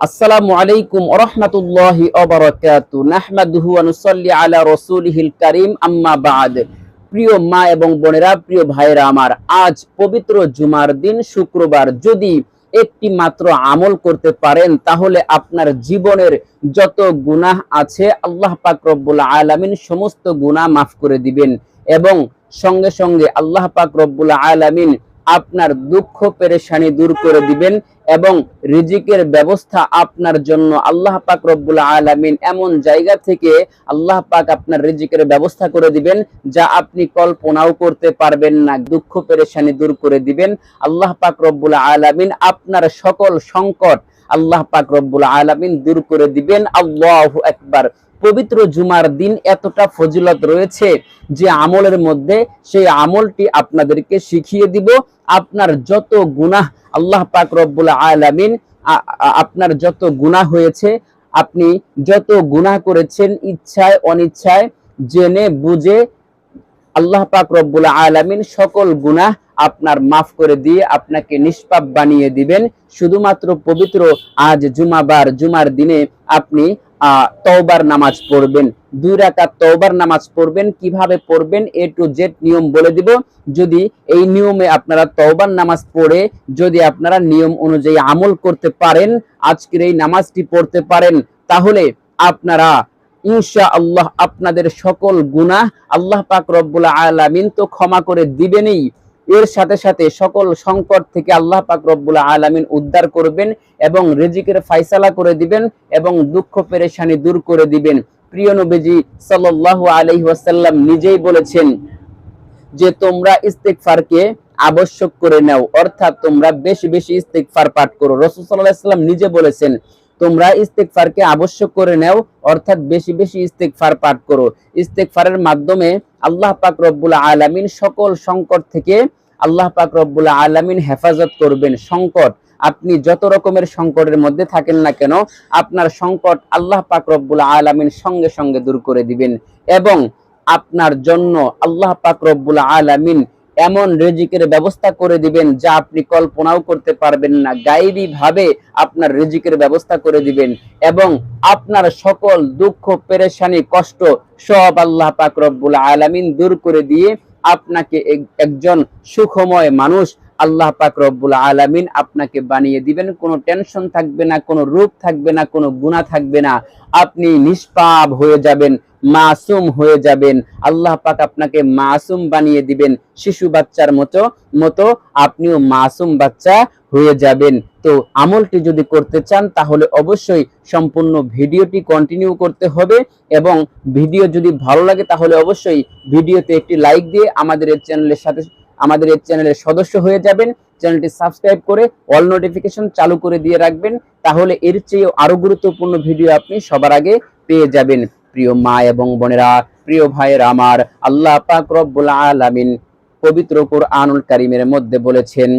আসসালামু আলাইকুম ওরহমতুল্লাহি ওবরাকাতু নাহমাদুহু ওয়া নুসাল্লি আলা রাসূলিহিল কারীম। আম্মা বা'দ। প্রিয় মা এবং বোনেরা, প্রিয় ভাইরা আমার, আজ পবিত্র জুমার দিন, শুক্রবার। যদি একটি মাত্র আমল করতে পারেন, তাহলে আপনার জীবনের যত গুনাহ আছে, আল্লাহ পাক রব্বুল আলামিন সমস্ত গুনাহ মাফ করে দিবেন এবং সঙ্গে সঙ্গে আল্লাহ পাক রব্বুল আলামিন আপনার দুঃখ পেরেশানি দূর করে দিবেন এবং রিজিকের ব্যবস্থা আপনার জন্য আল্লাহ পাক রব্বুল আলমিন এমন জায়গা থেকে আল্লাহ পাক আপনার রিজিকের ব্যবস্থা করে দিবেন যা আপনি কল্পনাও করতে পারবেন না। দুঃখ পেরেশানি দূর করে দিবেন। আল্লাহ পাক রব্বুল আলমিন আপনার সকল সংকট আল্লাহ পাক রব্বুল আলামিন দূর করে দিবেন। আল্লাহু আকবার। পবিত্র জুমার দিন এতটা ফজিলত রয়েছে যে আমলের মধ্যে সেই আমলটি আপনাদেরকে শিখিয়ে দিব। আপনার যত গুনাহ আল্লাহ পাক রব্বুল আলামিন আপনার যত গুনাহ হয়েছে, আপনি যত গুনাহ করেছেন ইচ্ছায়, অনিচ্ছায়, জেনে, বুঝে আল্লাহ পাক রব্বুল আলামিন সকল গুনাহ আপনার মাফ করে দিয়ে আপনাকে নিষ্পাপ বানিয়ে দিবেন। শুধুমাত্র পবিত্র আজ জুমাবার, জুমার দিনে আপনি তওবার নামাজ পড়বেন। দুই রাকাত তওবার নামাজ পড়বেন। কীভাবে পড়বেন? এ টু জেড নিয়ম বলে দিব। যদি এই নিয়মে আপনারা তওবার নামাজ পড়ে, যদি আপনারা নিয়ম অনুযায়ী আমল করতে পারেন, আজকের এই নামাজটি পড়তে পারেন, তাহলে আপনারা ইনশা আল্লাহ আপনাদের সকল গুনাহ আল্লাহ পাক রব্বুল আলামিন তো ক্ষমা করে দিবেনই। এর সাথে সাথে সকল সংকট থেকে আল্লাহ পাক রব্বুল আলামিন উদ্ধার করবেন এবং রিজিকের ফায়সালা করে দিবেন এবং দুঃখ পেরেশানি দূর করে দিবেন। প্রিয় নবীজি সাল্লাল্লাহু আলাইহি ওয়াসাল্লাম নিজেই বলেছেন যে, তোমরা ইস্তেগফারকে আবশ্যক করে নাও। অর্থাৎ তোমরা বেশি বেশি ইস্তেগফার পাঠ করো। রাসূল সাল্লাল্লাহু আলাইহি নিজে বলেছেন তোমরা ইস্তেগফারকে আবশ্যক করে নাও, অর্থাৎ বেশি বেশি ইস্তেগফার পাঠ করো। ইস্তেগফারের মাধ্যমে আল্লাহ পাক রব্বুল আলামিন সকল সংকট থেকে আল্লাহ পাক রব্বুল আলামিন হেফাজত করবেন। সংকট, আপনি যত রকমের সংকটের মধ্যে থাকেন না কেন, আপনার সংকট আল্লাহ পাক রব্বুল আলামিন সঙ্গে সঙ্গে দূর করে দিবেন এবং আপনার জন্য আল্লাহ পাক রব্বুল আলামিন এমন রেজিকের ব্যবস্থা করে দিবেন যা আপনি কল্পনাও করতে পারবেন না। গাইবি ভাবে আপনার রেজিকের ব্যবস্থা করে দিবেন এবং আপনার সকল দুঃখ, পেরেশানি, কষ্ট সব আল্লাহ পাক রব্বুল আলামিন দূর করে দিয়ে আপনাকে এক- একজন সুখময় মানুষ আল্লাহ পাক রব্বুল আলামিন আপনাকে বানিয়ে দিবেন। কোনো টেনশন থাকবে না, কোনো রূপ থাকবে না, কোনো গুনাহ থাকবে না। আপনি নিষ্পাপ হয়ে যাবেন, মাসুম হয়ে যাবেন। আল্লাহ পাক আপনাকে মাসুম বানিয়ে দিবেন শিশু বাচ্চার মতো মতো আপনিও মাসুম বাচ্চা হয়ে যাবেন। তো আমলটি যদি করতে চান, তাহলে অবশ্যই সম্পূর্ণ ভিডিওটি কন্টিনিউ করতে হবে এবং ভিডিও যদি ভালো লাগে, তাহলে অবশ্যই ভিডিওতে একটি লাইক দিয়ে আমাদের চ্যানেলের সাথে আমাদের এই চ্যানেলের সদস্য হয়ে যাবেন। চ্যানেলটি সাবস্ক্রাইব করে অল নোটিফিকেশন চালু করে দিয়ে রাখবেন। তাহলে এর চেয়ে আরও গুরুত্বপূর্ণ ভিডিও আপনি সবার আগে পেয়ে যাবেন। প্রিয় মা এবং বোনেরা, প্রিয় ভাইয়ের আমার, আল্লাহ পাক রব্বুল আলামিন পবিত্র কোরআনুল কারীমের মধ্যে বলেছেন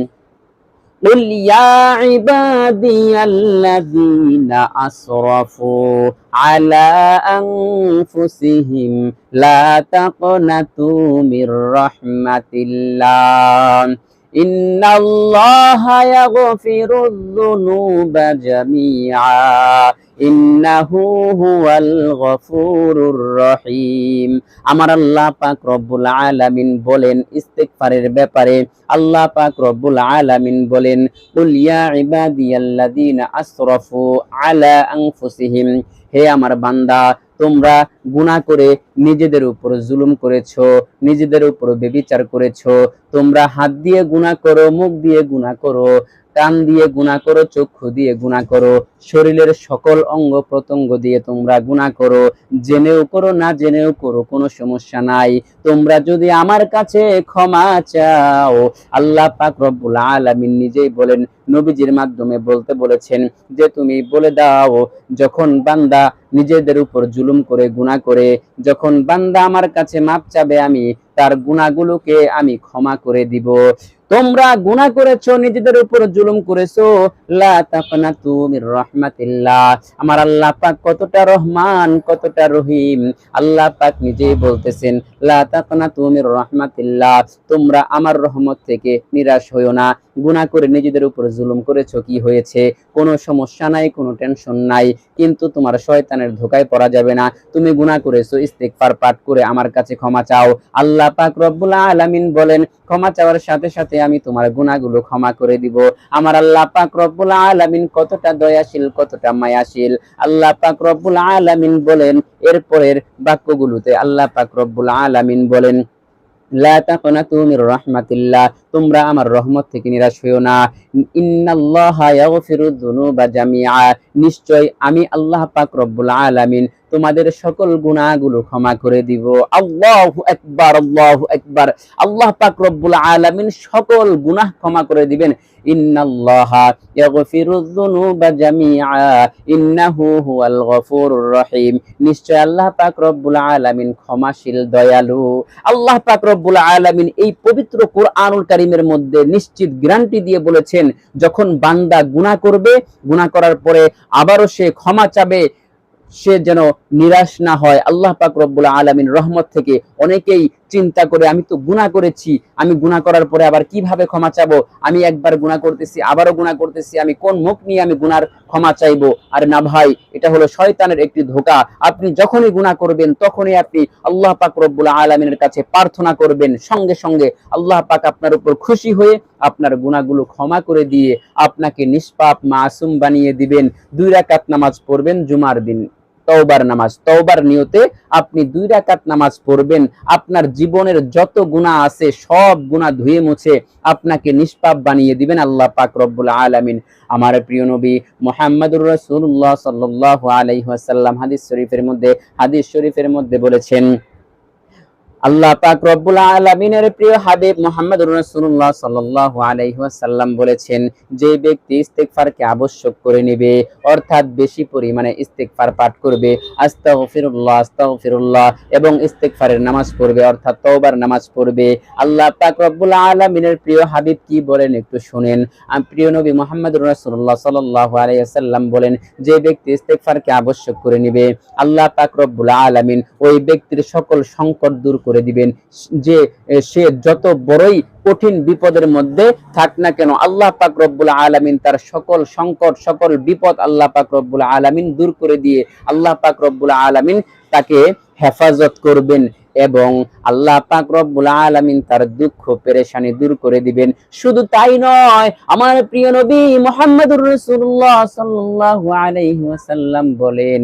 قل يا عبادي الذين أسرفوا على أنفسهم لا تقنطوا من رحمة الله. إن الله يغفر الذنوب جميعا إنه هو الغفور الرحيم আমার আল্লাহ পাক রব্বুল আলামিন বলেন ইস্তেগফারের ব্যাপারে আল্লাহ পাক রব্বুল আলামিন বলেন কুল ইয়া ইবাদিয়াল্লাযীনা আসরাফু আলা আনফুসিহিম হে আমার বান্দা তোমরা গুনাহ করে নিজেদের উপর জুলুম করেছ, নিজেদের উপর বেবিচার করেছ। তোমরা হাত দিয়ে গুনাহ করো, মুখ দিয়ে গুনাহ করো, কান দিয়ে গুনাহ করো, চক্ষু দিয়ে গুনাহ করো। শরীরের সকল অঙ্গ প্রত্যঙ্গ দিয়ে তোমরা গুনাহ করো। জেনেও করো, না জেনেও করো, কোনো সমস্যা নাই। তোমরা যদি আমার কাছে ক্ষমা চাও, আল্লাহ পাক রব্বুল আলামিন নিজেই বলেন, নবীজির মাধ্যমে বলতে বলেছেন যে, তুমি বলে দাও, যখন বান্দা নিজেদের উপর জুলুম করে গুনাহ করে, যখন বান্দা আমার কাছে মাপ চাবে, আমি তার গুণাগুলোকে আমি ক্ষমা করে দিব। তোমরা গুনাহ করেছ, নিজেদের উপর জুলুম করেছ। লা তাকনাতু মির আমার আল্লাহ পাক কতটা রহমান, কতটা রহিম। আল্লাহ পাক নিজেই বলতেছেন, লা তাকনাতু মির তোমরা আমার রহমত থেকে নিরাশ হইও না। গুনাহ করে নিজেদের উপর জুলুম করেছ, কি হয়েছে? কোনো সমস্যা নাই, কোনো টেনশন নাই। কিন্তু তোমার শয়তানের ধোকায় পড়া যাবে না। তুমি গুনাহ করেছ, ইস্তেগফার পাঠ করে আমার কাছে ক্ষমা চাও। আল্লাহ পাক রব্বুল আলামিন বলেন, ক্ষমা চাওয়ার সাথে সাথে আমি তোমার গুনাহগুলো ক্ষমা করে দিব। আমার আল্লাহ পাক রব্বুল আলামিন কতটা দয়াশীল, কতটা মায়াশীল। আল্লাহ পাক রব্বুল আলামিন বলেন, এরপরের বাক্যগুলোতে আল্লাহ পাক রব্বুল আলামিন বলেন নিশ্চয় আমি আল্লাহ পাক রব্বুল আলামিন তোমাদের সকল গুনাহগুলো ক্ষমা করে দিব। আল্লাহু আকবার আল্লাহু আকবার। আল্লাহ পাক রব্বুল আলামিন সকল গুনাহ ক্ষমা করে দিবেন। নিশ্চয় দয়ালু। আল্লাহ এই পবিত্র মধ্যে নিশ্চিত গ্যারান্টি দিয়ে বলেছেন, যখন বান্দা গুনাহ করবে, গুনাহ করার পরে আবারও সে ক্ষমা চাবে সে যেন নিরাশ না হয়। আল্লাহ পাক রব্বুল আলামিন রহমত থেকে অনেকেই চিন্তা করে, আমি তো গুনাহ করেছি, আমি গুনাহ করার পরে আবার কীভাবে ক্ষমা চাবো? আমি একবার গুনাহ করতেছি, আবারও গুনাহ করতেছি, আমি কোন মুখ নিয়ে আমি গুনার ক্ষমা চাইব? আর না ভাই, এটা হলো শয়তানের একটি ধোকা। আপনি যখনই গুনাহ করবেন, তখনই আপনি আল্লাহ পাক রব্বুল আলামিনের কাছে প্রার্থনা করবেন। সঙ্গে সঙ্গে আল্লাহ পাক আপনার উপর খুশি হয়ে আপনার গুনাহগুলো ক্ষমা করে দিয়ে আপনাকে নিষ্পাপ মাসুম বানিয়ে দিবেন। দুই রাকাত নামাজ পড়বেন জুমার দিন। তওবার নামাজ। তওবার নিয়তে আপনি দুই রাকাত নামাজ পড়বেন। আপনার জীবনের যত গুণা আছে, সব গুণা ধুয়ে মুছে আপনাকে নিষ্পাপ বানিয়ে দিবেন আল্লাহ পাক রব্বুল আলামিন। আমার প্রিয় নবী মুহাম্মদুর সাল্লাল্লাহু আলাইহি ওয়াসাল্লাম হাদিস শরীফের মধ্যে, হাদিস শরীফের মধ্যে বলেছেন আল্লাহ পাক রব্বুল আলামিনের প্রিয় হাবিব মুহাম্মদুর রাসূলুল্লাহ সাল্লাল্লাহু আলাইহি ওয়াসাল্লাম বলেছেন, যে ব্যক্তি ইস্তেগফারকে আবশ্যক করে নেবে, অর্থাৎ বেশি পরিমাণে ইস্তেগফার পাঠ করবে, আস্তাগফিরুল্লাহ আস্তাগফিরুল্লাহ, এবং ইস্তেগফারের নামাজ পড়বে, অর্থাৎ তওবার নামাজ পড়বে। আল্লাহ পাক রব্বুল আলামিনের প্রিয় হাবিব কি বলেন একটু শুনেন। প্রিয় নবী মুহাম্মদুর রাসূলুল্লাহ সাল্লাল্লাহু আলাইহি ওয়াসাল্লাম বলেন, যে ব্যক্তি ইস্তেগফারকে আবশ্যক করে নেবে, আল্লাহ পাক রব্বুল আলামিন ওই ব্যক্তির সকল সংকট দূর করে দিবেন। যে সে যত বড়ই কঠিন বিপদের মধ্যে থাক না কেন, আল্লাহ পাক রব্বুল আলামিন তার সকল সংকট, সকল বিপদ আল্লাহ পাক রব্বুল আলামিন দূর করে দিয়ে আল্লাহ পাক রব্বুল আলামিন তাকে হেফাজত করবেন এবং আল্লাহ পাক রব্বুল আলামিন তার দুঃখ, পেরেশানি দূর করে দিবেন। শুধু তাই নয়, আমার প্রিয় নবী মুহাম্মদুর রাসূলুল্লাহ সাল্লাল্লাহু আলাইহি বলেন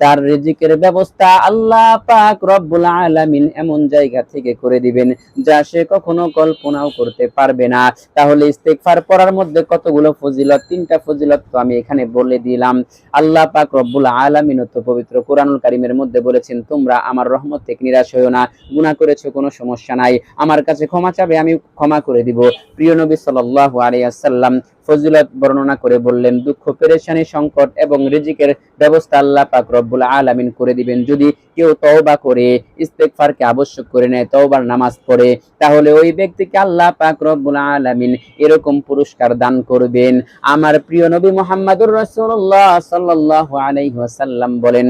তার রিজিকের ব্যবস্থা আল্লাহ পাক রব্বুল আলামিন এমন জায়গা থেকে করে দিবেন যা সে কখনো কল্পনাও করতে পারবে না। তাহলে ইস্তেগফার পড়ার মধ্যে কতগুলো ফজিলত? তিনটা ফজিলত তো আমি এখানে বলে দিলাম। আল্লাহ পাক রব্বুল আলামিন তো পবিত্র কোরআনুল কারীমের মধ্যে বলেছেন, তোমরা আমার রহমত থেকে নিরাশ হইও না, গুনাহ করেছ, কোনো সমস্যা নাই। আমার কাছে ক্ষমা চাবে, আমি ক্ষমা করে দিব। প্রিয় নবী সাল্লাল্লাহু আলাইহি ওয়াসাল্লাম ফজিলত বর্ণনা করে বললেন, দুঃখ, পেরেশানি, সংকট এবং রিজিকের ব্যবস্থা আল্লাহ পাক রব্বুল আলামিন করে দিবেন। যদি কেউ তওবা করে, ইস্তেগফারকে আবশ্যক করে নেয়, তওবার নামাজ পড়ে, তাহলে ওই ব্যক্তিকে আল্লাহ পাক রব্বুল আলামিন এরকম পুরস্কার দান করবেন। আমার প্রিয় নবী মুহাম্মদুর রাসূলুল্লাহ সাল্লাল্লাহু আলাইহি ওয়াসাল্লাম বলেন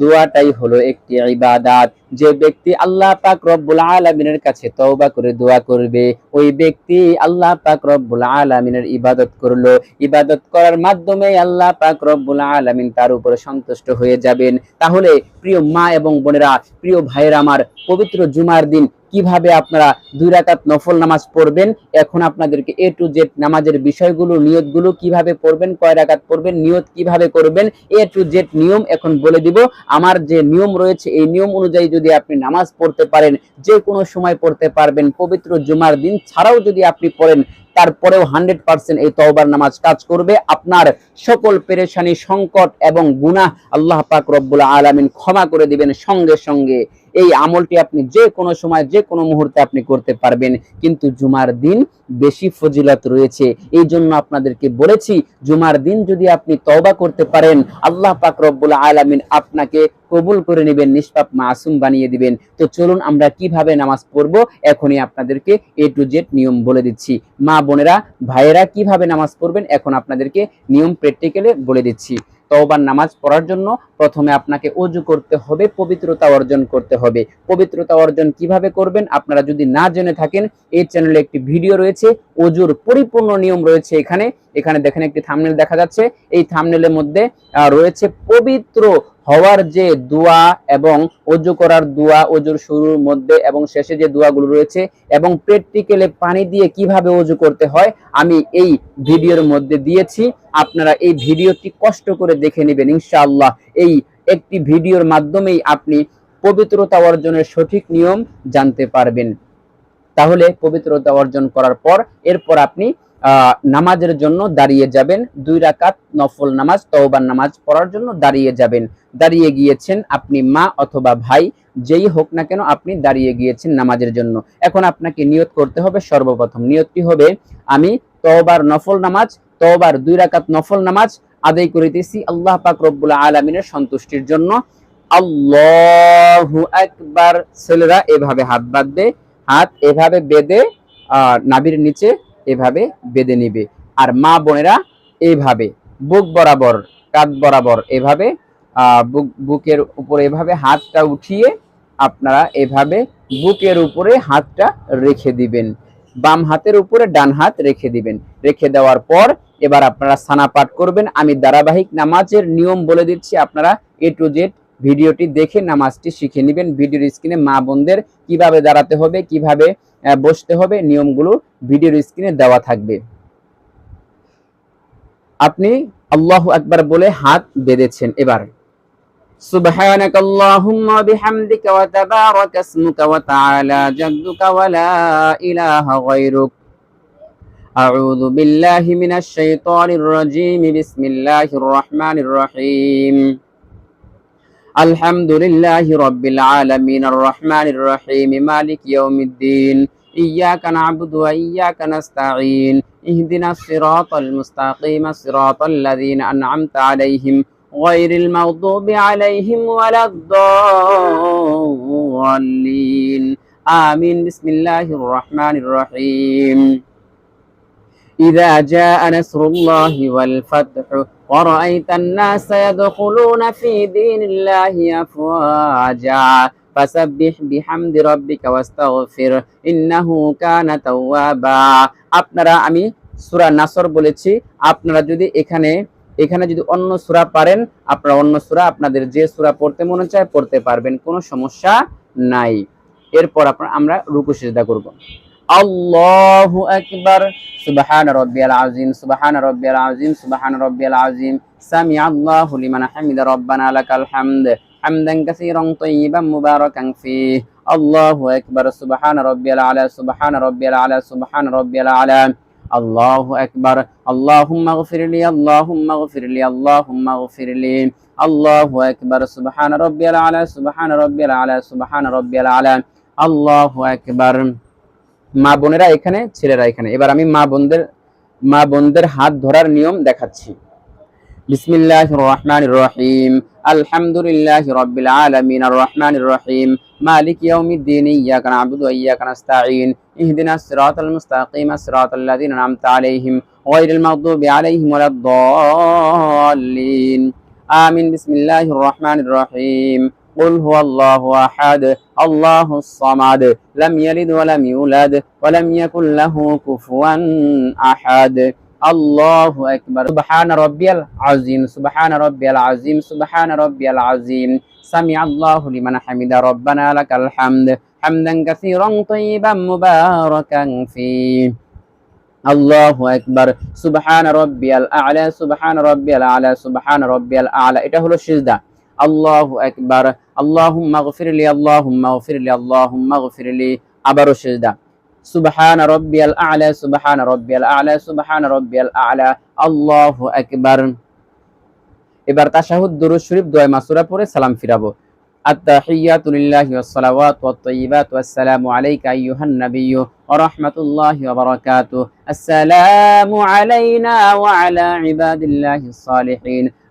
দোয়াটাই হলো একটি ইবাদাত। যে ব্যক্তি আল্লাহ পাক রব্বুল আলামিনের কাছে তওবা করে দোয়া করবে, ওই ব্যক্তি আল্লাহ পাক রব্বুল আলামিনের ইবাদত করল। ইবাদত করার মাধ্যমে আল্লাহ পাক রব্বুল আলামিন তার উপরে সন্তুষ্ট হয়ে যাবেন। তাহলে প্রিয় মা এবং বোনেরা, প্রিয় ভাইয়েরা আমার, পবিত্র জুমার দিন কীভাবে আপনারা দুই রাকাত নফল নামাজ পড়বেন, এখন আপনাদেরকে এ টু জেড নামাজের বিষয়গুলো, নিয়তগুলো কীভাবে পড়বেন, কয় রাকাত পড়বেন, নিয়ত কীভাবে করবেন এ টু জেড নিয়ম এখন বলে দিব। আমার যে নিয়ম রয়েছে, এই নিয়ম অনুযায়ী যদি আপনি নামাজ পড়তে পারেন, যে কোনো সময় পড়তে পারবেন, পবিত্র জুমার দিন ছাড়াও যদি আপনি পড়েন, তারপরেও হান্ড্রেড পার্সেন্ট এই তওবার নামাজ কাজ করবে। আপনার সকল পেরেশানি, সংকট এবং গুনাহ আল্লাহ পাক রব্বুল আলামিন ক্ষমা করে দিবেন সঙ্গে সঙ্গে। এই আমলটি আপনি যে কোনো সময়, যে কোনো মুহূর্তে আপনি করতে পারবেন। কিন্তু জুমার দিন বেশি ফজিলত রয়েছে। এই জন্য আপনাদেরকে বলেছি, জুমার দিন যদি আপনি তওবা করতে পারেন, আল্লাহ পাক রব্বুল আলামিন আপনাকে কবুল করে নেবেন, নিষ্পাপ মাসুম বানিয়ে দিবেন। তো চলুন আমরা কীভাবে নামাজ পড়ব, এখনই আপনাদেরকে এ টু জেড নিয়ম বলে দিচ্ছি। মা বোনেরা, ভাইয়েরা কীভাবে নামাজ পড়বেন, এখন আপনাদেরকে নিয়ম প্র্যাকটিক্যালে বলে দিচ্ছি। তওবার নামাজ পড়ার জন্য প্রথমে আপনাকে অজু করতে হবে, পবিত্রতা অর্জন করতে হবে। পবিত্রতা অর্জন কীভাবে করবেন? আপনারা যদি না জেনে থাকেন, এই চ্যানেলে একটি ভিডিও রয়েছে, অজুর পরিপূর্ণ নিয়ম রয়েছে এখানে। এখানে দেখেন একটি থামনেল দেখা যাচ্ছে। এই থামনেলের মধ্যে রয়েছে পবিত্র হওয়ার যে দোয়া এবং অজু করার দোয়া অজুর শুরুর মধ্যে এবং শেষে যে দোয়াগুলো রয়েছে এবং প্র্যাকটিক্যালে পানি দিয়ে কীভাবে অজু করতে হয়, আমি এই ভিডিওর মধ্যে দিয়েছি। আপনারা এই ভিডিওটি কষ্ট করে দেখে নেবেন, ইনশাআল্লাহ। এই একটি ভিডিওর মাধ্যমেই আপনি পবিত্রতা অর্জনের সঠিক নিয়ম জানতে পারবেন। তাহলে পবিত্রতা অর্জন করার পর, এরপর আপনি নামাজের জন্য দাঁড়িয়ে যাবেন। দুই রাকাত নফল নামাজ, তওবার নামাজ পড়ার জন্য দাঁড়িয়ে যাবেন। দাঁড়িয়ে গিয়েছেন আপনি মা অথবা ভাই, যেই হোক না কেন আপনি দাঁড়িয়ে গিয়েছেন নামাজের জন্য। এখন আপনাকে নিয়ত করতে হবে সর্বপ্রথম। নিয়তটি হবে, আমি তওবার নফল নামাজ, তওবার দুই রাকাত নফল নামাজ আদায় করিতেছি আল্লাহ পাক রব্বুল আলামিনের সন্তুষ্টির জন্য। আল্লাহু আকবার। ছেলেরা এভাবে হাত বাঁধবে, হাত এভাবে বেঁধে নাভির নিচে এভাবে বেঁধে নিবে। আর মা বোনেরা এইভাবে বুক বরাবর, কাঁধ বরাবর এভাবে বুক, বুকের উপরে এভাবে হাতটা উঠিয়ে আপনারা এভাবে বুকের উপরে হাতটা রেখে দিবেন। বাম হাতের উপরে ডান হাত রেখে দিবেন। রেখে দেওয়ার পর এবার আপনারা সানা পাঠ করবেন। আমি ধারাবাহিক নামাজের নিয়ম বলে দিচ্ছি, আপনারা এ টু জেড ভিডিওটি দেখে নামাজটি শিখে নেবেন। ভিডিওর স্ক্রিনে মা বোনদের কীভাবে দাঁড়াতে হবে, কীভাবে বসতে হবে নিয়মগুলো ভিডিওর স্ক্রিনে দেওয়া থাকবে আপনি আল্লাহু আকবার বলে হাত বেঁধেছেন এবার سبحانك اللهم وبحمدك وتبارك اسمك وتعالى جدك ولا إله غيرك أعوذ بالله من الشيطان الرجيم بسم الله الرحمن الرحيم الحمد لله رب العالمين الرحمن الرحيم مالك يوم الدين إياك نعبد وإياك نستعين اهدنا الصراط المستقيم صراط الذين أنعمت عليهم غير المغضوب عليهم ولا الضالين. آمين. بسم الله الرحمن الرحيم. إذا جاء نصر الله والفتح ورأيت الناس يدخلون في دين الله أفواجا فسبح بحمد ربك واستغفر إنه كان توابا আপনারা আমি সূরা নাসর বলেছি আপনারা যদি এখানে এখানে যদি অন্য সূরা পারেন আপনারা অন্য সূরা আপনাদের যে সূরা পড়তে মনে চায় পড়তে পারবেন কোনো সমস্যা নাই এরপর আপনারা আমরা রুকু সিজদা করব আল্লাহু আকবার সুবহান রাব্বিয়াল আযীম সুবহান রাব্বিয়াল আযীম সুবহান রাব্বিয়াল আযীম সামি আল্লাহু লিমান হামিদা রব্বানা লাকাল হামদ হামদান কাসীরান তাইয়িবান মুবারাকান ফীহ আল্লাহু আকবার সুবহান রাব্বিয়াল আলা সুবহান রাব্বিয়াল আলা সুবহান রাব্বিয়াল আলা আল্লাহু আকবার اللهم اغفر لي اللهم اغفر لي اللهم اغفر لي الله اكبر سبحان ربي الاعلى سبحان ربي الاعلى سبحان ربي الاعلى الله اكبر মা বোনেরা এখানে, ছেলেরা এখানে। এবার আমি মা বোনদের মা বোনদের হাত ধরার নিয়ম দেখাচ্ছি। বিসমিল্লাহির রহমানির রহিম। আলহামদুলিল্লাহি রাব্বিল আলামিন আর রহমানির রহিম। মালিক ইয়াউমিদ্দিন, ইয়াকা না'বুদু ইয়াকা নাস্তাঈন। ইহদিনাস সিরাতাল মুস্তাকিম, সিরাতাল লাযিনা আন'আমতা আলাইহিম গায়রিল মাগদুবি আলাইহিম ওয়ালাদ-দাল্লিন আমিন। বিসমিল্লাহির রহমানির রহিম। قل هو الله أحد الله الصمد لم يلد ولم يولد ولم يكن له كفوا أحد الله أكبر سبحان ربي العظيم سبحان ربي العظيم سبحان ربي العظيم سمع الله لمن حمد ربنا لك الحمد حمدا كثيرا طيبا مباركا فيه الله أكبر سبحان ربي الأعلى سبحان ربي الأعلى سبحان ربي الأعلى এটা হলো সিজদা আল্লাহ আকবার আল্লাহুম্মা গফিরলি আল্লাহুম্মা গফিরলি আল্লাহুম্মা গফিরলি আবারও সিজদা সুবহান রাব্বিয়াল আ'লা সুবহান রাব্বিয়াল আ'লা সুবহান রাব্বিয়াল আ'লা আল্লাহু আকবার এবার তাশাহুদ দুরূদ শরীফ দোয়া মাসুরা পড়ে সালাম ফিরাবো التحيات لله والصلوات والطيبات والسلام عليك أيها النبي ورحمة الله وبركاته السلام علينا وعلى عباد الله الصالحين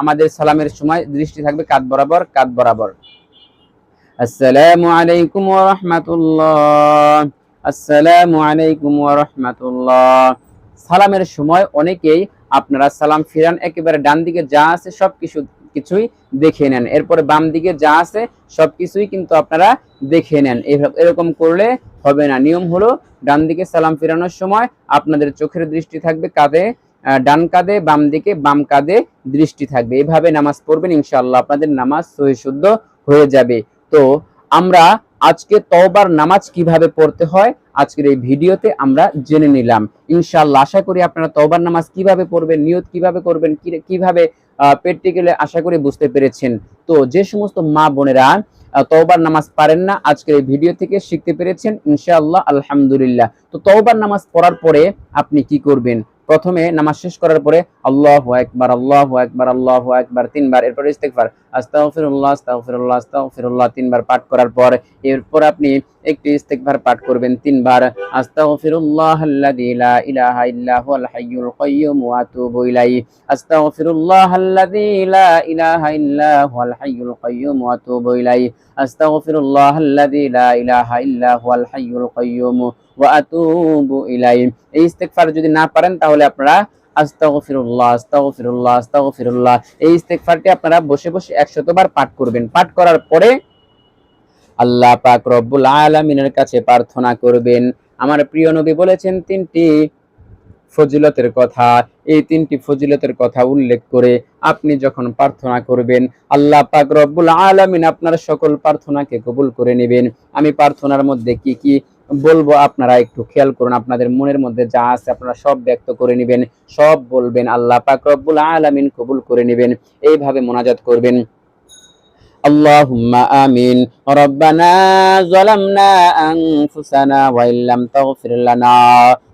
আমাদের সালামের সময় দৃষ্টি থাকবে কাত বরাবর কাত বরাবর। আসসালামু আলাইকুম ওয়া রাহমাতুল্লাহ। আসসালামু আলাইকুম ওয়া রাহমাতুল্লাহ। সালামের সময় অনেকেই আপনারা সালাম ফিরান, একেবারে ডান দিকে যা আছে সব কিছু কিছুই দেখে নেন। এরপরে বাম দিকে যা আছে সবকিছুই কিন্তু আপনারা দেখে নেন। এরকম করলে হবে না। নিয়ম হলো ডান দিকে সালাম ফিরানোর সময় আপনাদের চোখের দৃষ্টি থাকবে কাঁধে ডান কাঁধে, বাম দিকে, বাম কাঁধে দৃষ্টি থাকবে। এভাবে নামাজ পড়বেন, ইনশাআল্লাহ আপনাদের নামাজ সহি শুদ্ধ হয়ে যাবে। তো আমরা আজকে তওবার নামাজ কীভাবে পড়তে হয়, আজকের এই ভিডিওতে আমরা জেনে নিলাম। ইনশাআল্লাহ আশা করি আপনারা তওবার নামাজ কীভাবে পড়বেন, নিয়ত কীভাবে করবেন কীভাবে প্র্যাকটিক্যালি আশা করি বুঝতে পেরেছেন। তো যে সমস্ত মা বোনেরা তওবার নামাজ পারেন না, আজকের এই ভিডিও থেকে শিখতে পেরেছেন, ইনশাআল্লাহ, আলহামদুলিল্লাহ। তো তওবার নামাজ পড়ার পরে আপনি কি করবেন? প্রথমে নামাজ শেষ করার পরে আল্লাহু আকবার আল্লাহু আকবার আল্লাহু আকবার তিনবার, এরপর ইস্তেগফার, আস্তাগফিরুল্লাহ আস্তাগফিরুল্লাহ আস্তাগফিরুল্লাহ তিনবার পাঠ করার পর এরপর আপনি একটি ইস্তেগফার পাঠ করবেন তিনবার আস্তাগফিরুল্লাহ আল্লাযী লা ইলাহা ইল্লা হুয়াল হাইয়ুল কাইয়্যুম ওয়া আতুবু হাইয়ুল কাইয়্যুম ওয়া আতুবু ইলাইহি আস্তাগফিরুল্লাহ আল্লাযী হাইয়ুল কাইয়্যুম ওয়া যদি না পারেন, তাহলে আপনারা এই আপনারা বসে বসে 100 বার পাঠ করবেন। পাঠ করার পরে আল্লাহ আলামিনের কাছে প্রার্থনা করবেন। আমার প্রিয় নবী বলেছেন তিনটি ফজিলতের কথা। এই তিনটি ফজিলতের কথা উল্লেখ করে আপনি যখন প্রার্থনা করবেন, আল্লাহ পাক রব্বুল আলামিন আপনার সকল প্রার্থনাকে কবুল করে নেবেন। আমি প্রার্থনার মধ্যে কি কি বলবো আপনারা একটু খেয়াল করুন আপনাদের মনের মধ্যে যা আছে আপনারা সব ব্যক্ত করে নেবেন সব বলবেন আল্লাহ পাক রব্বুল আলামিন কবুল করে নেবেন এইভাবে মোনাজাত করবেন اللهم آمين ربنا ظلمنا أنفسنا وإن لم تغفر لنا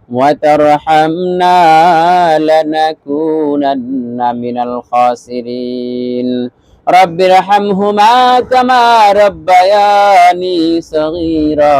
وترحمنا لنكونن من الخاسرين رب ارحمهما كما ربياني صغيرا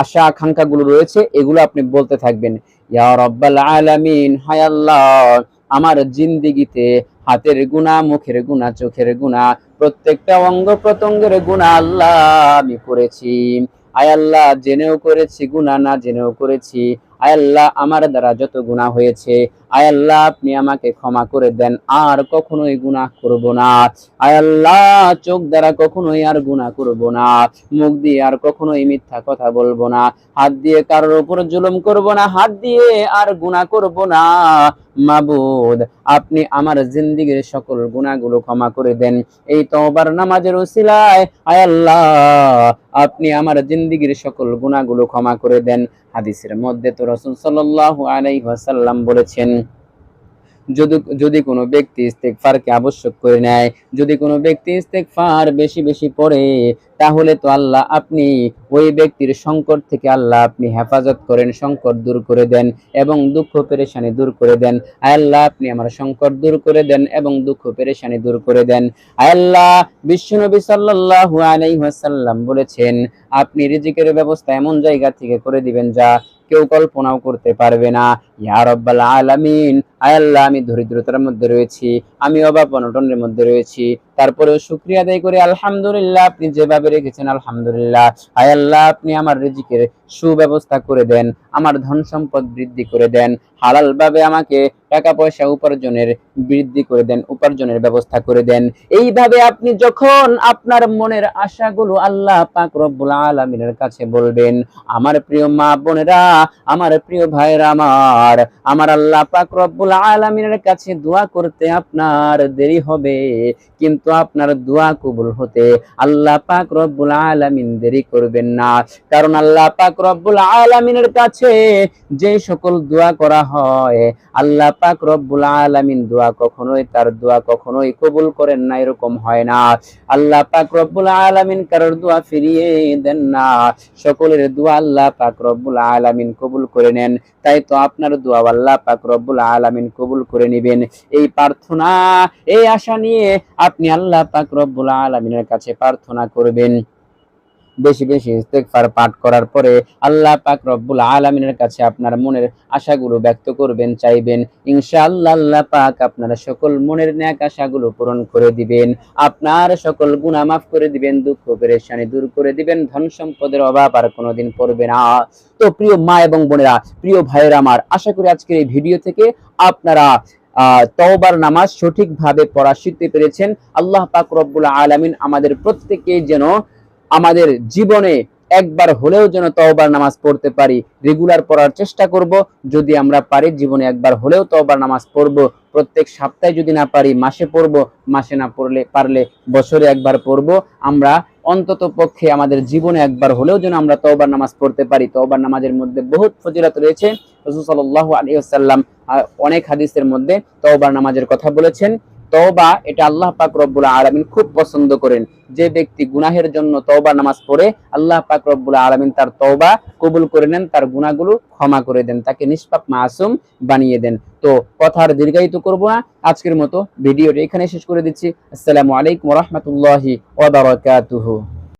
আশা আকাঙ্ক্ষাগুলো রয়েছে, এগুলো আপনি বলতে থাকবেন, ইয়া রব্বাল আলামিন, হায় আল্লাহ, আমার জিন্দিগিতে হাতের গুণা মুখের গুণা চোখের গুণা প্রত্যেকটা অঙ্গ প্রত্যঙ্গের গুণা আল্লাহ আমি করেছি। আয় আল্লাহ, জেনেও করেছি গুণা না জেনেও করেছি। আয় আল্লাহ, আমার দ্বারা যত গুণা হয়েছে আয় আল্লাহ, আপনি আমাকে ক্ষমা করে দেন, আর কখনোই গুনাহ করব না। আয় আল্লাহ, চোখ দ্বারা কখনোই আর গুনাহ করব না। মুখ দিয়ে আর কখনোই মিথ্যা কথা বলব না। হাত দিয়ে কারোর উপর জুলুম করব না, হাত দিয়ে আর গুনাহ করব না। মাবুদ, আপনি আমার জিন্দিগির সকল গুনাহগুলো ক্ষমা করে দেন। এই তওবার নামাজের উসিলায় আয় আল্লাহ, আপনি আমার জিন্দিগির সকল গুনাহগুলো ক্ষমা করে দেন। হাদিসের মধ্যে তো সাল্লাল্লাহু আলাইহি ওয়াসাল্লাম বলেছেন যদি যদি কোনো ব্যক্তি ইস্তেকফারকে আবশ্যক করে নেয়, যদি কোনো ব্যক্তি ইস্তেকফার বেশি বেশি পড়ে তাহলে তো আল্লাহ আপনি ওই ব্যক্তির সংকট থেকে আল্লাহ আপনি হেফাজত করেন, সংকট দূর করে দেন এবং দুঃখ পেরেশানি দূর করে দেন। আল্লাহ, আপনি আমার সংকট দূর করে দেন এবং দুঃখ পেরেশানি দূর করে দেন। আল্লাহ, বিশ্বনবী সাল্লাল্লাহু আলাইহি ওয়াসাল্লাম বলেছেন, আপনি রিজিকের ব্যবস্থা এমন জায়গা থেকে করে দিবেন যা কেউ কল্পনাও করতে পারবে না। ইয়া রব্বাল আলামিন, আয় আল্লাহ, আমি দরিদ্রতার মধ্যে রয়েছি, আমি অভাব অনটনের মধ্যে রয়েছি তারপরেও শুক্রিয়া আদায় করে। আলহামদুলিল্লাহ, আপনি যেভাবে রেখেছেন, আলহামদুলিল্লাহ। হায় আল্লাহ, আপনি আমার রিজিকের সুব্যবস্থা করে দেন, আমার ধন সম্পদ বৃদ্ধি করে দেন। হালাল ভাবে আমাকে টাকা পয়সা উপার্জনের বৃদ্ধি করে দেন, উপার্জনের ব্যবস্থা করে দেন। এইভাবে আপনি যখন আপনার মনের আশাগুলো আল্লাহ পাক রব্বুল আলামিনের কাছে বলবেন, আমার প্রিয় মা বোনেরা, আমার প্রিয় ভাইরা আমার আমার আল্লাহ পাক রব্বুল আলামিনের কাছে দোয়া করতে আপনার দেরি হবে, কিন্তু আপনার দোয়া কবুল হতে আল্লাহ পাক রব্বুল আলামিন দেরি করবেন না। কারণ আল্লাহ পাক রব্বুল আলামিনের কাছে যে সকল দোয়া করা হয় আল্লাহ পাক রব্বুল আলামিন দোয়া কখনোই তার দোয়া কখনোই কবুল করেন না, এরকম হয় না। আল্লাহ পাক রব্বুল আলামিন কারোর দোয়া ফিরিয়ে দেন না। সকলের দোয়া আল্লাহ পাক রব্বুল আলামিন কবুল করে নেন। তাই তো আপনার দোয়া আল্লাহ পাক রব্বুল আলামিন কবুল করে নেবেন। এই প্রার্থনা, এই আশা নিয়ে আপনি আল্লাহ পাক রব্বুল আলামিনের কাছে প্রার্থনা করবেন। বেশি বেশি ইস্তেগফার পাঠ করার পরে আল্লাহ পাক রব্বুল আলামিনের কাছে আপনার মনের আশাগুলো ব্যক্ত করবেন, চাইবেন। ইনশাআল্লাহ আল্লাহ পাক আপনার সকল মনের ন্যাক আশাগুলো পূরণ করে দিবেন। আপনার সকল গুনাহ মাফ করে দিবেন, দুঃখ, পেরেশানি দূর করে দিবেন, ধন সম্পদের অভাব আর কোনোদিন পড়বে না। তো প্রিয় মা এবং বোনেরা, প্রিয় ভাইয়েরা আমার, আশা করি আজকের এই ভিডিও থেকে আপনারা তওবার নামাজ সঠিকভাবে পড়া শিখতে পেরেছেন। আল্লাহ পাক রব্বুল আলামিন আমাদের প্রত্যেককে যেন আমাদের জীবনে একবার হলেও যেন তওবার নামাজ পড়তে পারি রেগুলার পড়ার চেষ্টা করব। যদি আমরা পারি জীবনে একবার হলেও তওবার নামাজ পড়ব। প্রত্যেক সপ্তাহে যদি না পারি মাসে পড়ব মাসে না পড়লে পারলে বছরে একবার পড়ব। আমরা অন্তত পক্ষে আমাদের জীবনে একবার হলেও যেন আমরা তওবার নামাজ পড়তে পারি। তওবার নামাজের মধ্যে বহুত ফজিলত রয়েছে। রাসূল আলাইহি ওয়াসাল্লাম আহ, অনেক হাদিসের মধ্যে তওবার নামাজের কথা বলেছেন। তওবা, এটা আল্লাহ পাক রব্বুল আলামিন খুব পছন্দ করেন। যে ব্যক্তি গুনাহের জন্য তওবা নামাজ পড়ে, আল্লাহ পাক রব্বুল আলামিন তার তওবা কবুল করে নেন, তার গুনাহগুলো ক্ষমা করে দেন, তাকে নিষ্পাপ মাসুম বানিয়ে দেন। তো কথা আর দীর্ঘায়িত করব না, আজকের মতো ভিডিওটি এখানে শেষ করে দিচ্ছি। আসসালামু আলাইকুম রাহমাতুল্লাহি ওয়া বারাকাতুহু।